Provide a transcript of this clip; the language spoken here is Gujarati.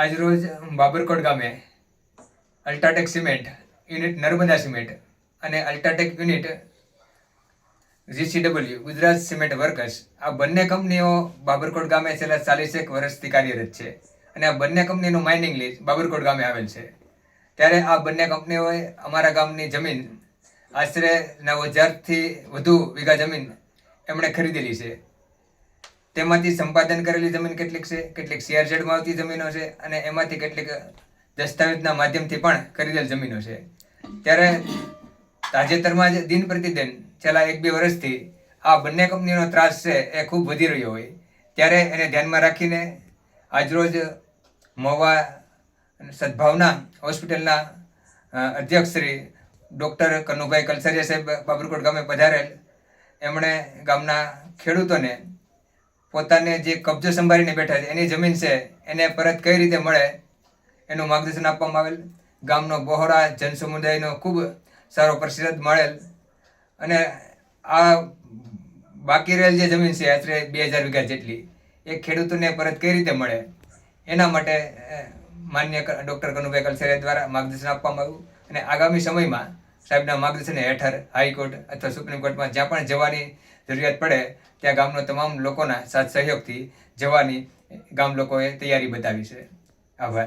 આજરોજ બાબરકોટ ગામે UltraTech cement unit Narmada cement અને UltraTech unit GCW Gujarat cement workers આ બંને કંપનીઓ બાબરકોટ ગામે છેલ્લા ચાલીસેક વર્ષથી કાર્યરત છે અને આ બંને કંપનીનું માઇનિંગ લીઝ બાબરકોટ ગામે આવેલ છે. ત્યારે આ બંને કંપનીઓએ અમારા ગામની જમીન આશરે નવ હજારથી વધુ વીઘા જમીન એમણે ખરીદેલી છે. તેમાંથી સંપાદન કરેલી જમીન કેટલીક છે? કેટલીક સીઆરઝેડમાં આવતી જમીનો છે અને એમાંથી કેટલીક દસ્તાવેજના માધ્યમથી પણ ખરીદેલ જમીનો છે. ત્યારે તાજેતરમાં જ દિન પ્રતિદિન છેલ્લા એક બે વર્ષથી આ બંને કંપનીનો ત્રાસ છે એ ખૂબ વધી રહ્યો હોય. ત્યારે એને ધ્યાનમાં રાખીને આજરોજ મહુવા સદભાવના હોસ્પિટલના અધ્યક્ષ શ્રી ડૉક્ટર કનુભાઈ કલસરિયા સાહેબ બાબરકોટ ગામે પધારેલ. એમણે ગામના ખેડૂતોને પોતાને જે કબજો સંભાળીને બેઠા છે, એની જમીન છે, એને પરત કઈ રીતે મળે એનું માર્ગદર્શન આપવામાં આવેલ. ગામનો બહોરા જન સમુદાયનો ખૂબ સારો પ્રતિસાદ મળેલ. અને આ બાકી રહેલ જે જમીન છે, આશરે બે હજાર વીઘા જેટલી, એ ખેડૂતોને પરત કઈ રીતે મળે? એના માટે માન્ય ડૉક્ટર કનુભાઈ કલસરિયા દ્વારા માર્ગદર્શન આપવામાં આવ્યું. અને આગામી સમયમાં સાહેબના માર્ગદર્શન હેઠળ હાઈકોર્ટ અથવા સુપ્રીમ કોર્ટમાં જ્યાં પણ જવાની જરૂરિયાત પડે, ત્યાં ગામનો તમામ લોકોના સાથ સહયોગથી જવાની ગામ લોકોએ તૈયારી બતાવી છે. આભાર.